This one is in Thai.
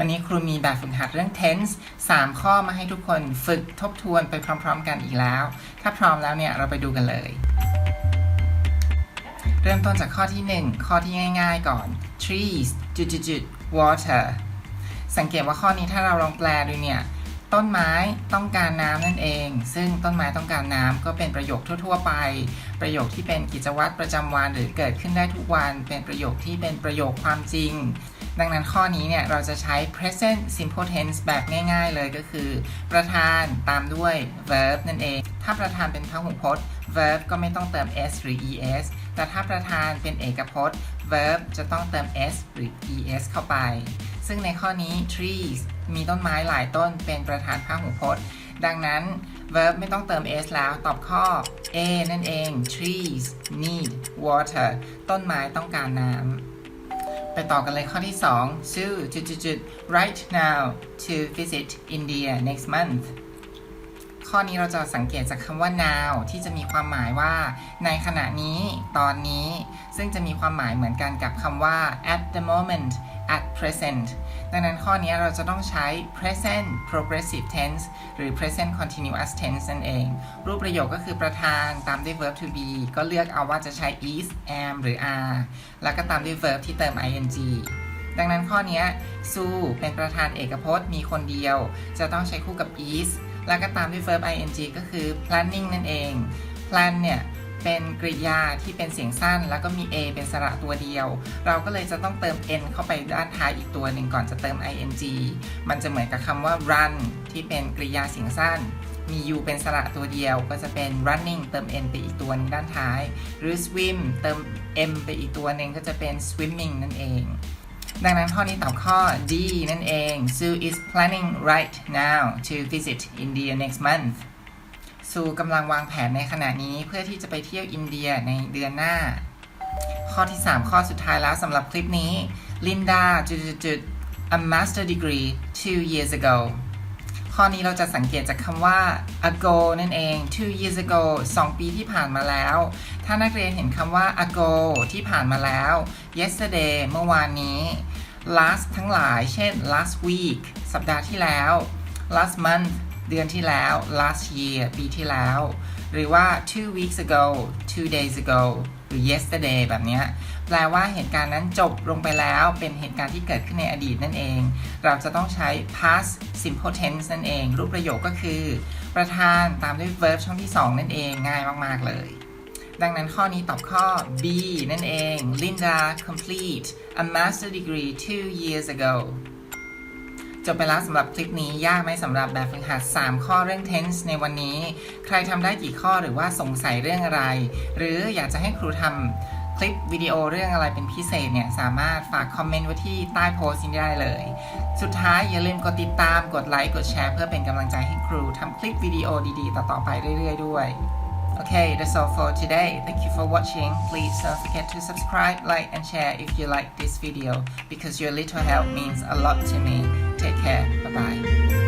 วันนี้ครูมีแบบฝึกหัดเรื่อง tense 3 ข้อมาให้ทุกคนฝึกทบทวนไปพร้อมๆ กันอีกแล้ว ถ้าพร้อมแล้วเนี่ยเราไปดูกันเลย เริ่มต้นจากข้อที่ 1 ข้อที่ง่ายๆก่อน trees จุดจุด water สังเกตว่าข้อนี้ถ้าเราลองแปลดูเนี่ย ต้นไม้ต้องการน้ำนั่นเอง ซึ่งต้นไม้ต้องการน้ำก็เป็นประโยคทั่ว ๆ ไป ประโยคที่เป็นกิจวัตรประจำวันหรือเกิดขึ้นได้ทุกวัน เป็นประโยคที่เป็นประโยคความจริง ดังนั้นข้อนี้เนี่ยเราจะใช้ present simple tense แบบง่ายๆเลยก็คือ ประธานตามด้วย verb นั่นเอง ถ้าประธานเป็นพหูพจน์ verb ก็ไม่ต้องเติม s หรือ es แต่ถ้าประธานเป็นเอกพจน์ verb จะต้องเติม s หรือ es เข้าไป ซึ่งในข้อนี้ trees มีต้นไม้หลายต้นเป็นประธานพหูพจน์ ดังนั้น verb ไม่ต้องเติม s แล้วตอบข้อ a นั่นเอง trees need water ต้นไม้ต้องการน้ำ ไปต่อกันเลยข้อที่2ชื่อจุดจุดจุด right now to visit India next month ข้อนี้เราจะสังเกตจากคำว่า now ที่จะมีความหมายว่า ในขณะนี้ ตอนนี้ ซึ่งจะมีความหมายเหมือนกันกับคำว่า at the moment at present ดังนั้นข้อนี้เราจะต้องใช้ present progressive tense หรือ present continuous tense นั่นเอง รูปประโยคก็คือประธานตามด้วย verb to be ก็เลือกเอาว่าจะใช้ is am หรือ are แล้วก็ตามด้วย verb ที่เติม ing ดังนั้นข้อนี้ Sue เป็นประธานเอกพจน์มีคนเดียว จะต้องใช้คู่กับ is แล้วก็ตามด้วย verb ing ก็คือ planning นั่นเอง plan เนี่ย เป็นกริยาที่เป็นเสียงสั้น แล้วก็มี a เป็นสระตัวเดียว เราก็เลยจะต้องเติม n เข้าไปด้านท้ายอีกตัวหนึ่งก่อนจะเติม ing มันจะเหมือนกับคำว่า run ที่เป็นกริยาเสียงสั้น มี u เป็นสระตัวเดียว ก็จะเป็น running เติม n ไปอีกตัวนึงด้านท้าย หรือ swim เติม m ไปอีกตัวหนึ่งก็จะเป็น swimming นั่นเอง ดังนั้นข้อนี้ตอบข้อ D นั่นเอง Sue is planning right now to visit India next month ซูกำลังวางแผนในขณะนี้เพื่อที่จะไปเที่ยวอินเดียในเดือนหน้า ข้อที่ 3 ข้อสุดท้ายแล้วสำหรับคลิปนี้ Linda จุดๆๆ a master degree two years ago ข้อนี้เราจะสังเกตจากคำว่า ago นั่นเอง two years ago 2 ปีที่ผ่านมาแล้ว ถ้านักเรียนเห็นคำว่า ago ที่ผ่านมาแล้ว yesterday เมื่อวานนี้ last ทั้งหลาย เช่น last week สัปดาห์ที่แล้ว last month เดือนที่แล้ว last year ปีที่แล้ว หรือว่า two weeks ago two days ago หรือ yesterday แบบนี้แปลว่าเหตุการณ์นั้นจบลงไปแล้วเป็นเหตุการณ์ที่เกิดขึ้นในอดีตนั่นเอง เราจะต้องใช้ past simple tense นั่นเอง รูปประโยคก็คือ ประธานตามด้วย verb ช่องที่ 2 นั่นเองง่ายมากๆเลย ดังนั้นข้อนี้ตอบข้อ B นั่นเอง Linda complete a master degree two years ago จบไปแล้วสำหรับคลิปนี้ยากไหมสำหรับแบบฝึกหัด 3 ข้อเรื่อง tense ในวันนี้ ใครทำได้กี่ข้อหรือว่าสงสัยเรื่องอะไร หรืออยากจะให้ครูทำคลิปวิดีโอเรื่องอะไรเป็นพิเศษเนี่ยสามารถฝากคอมเมนต์ไว้ที่ใต้โพสต์นี้ได้เลย สุดท้ายอย่าลืมกดติดตามกดไลค์กดแชร์เพื่อเป็นกำลังใจให้ครูทำคลิปวิดีโอดีๆ ต่อๆไปเรื่อยๆด้วย Okay, that's all for today. Thank you for watching. Please don't forget to subscribe, like, and share if you like this video because your little help means a lot to me. Take care. Bye bye.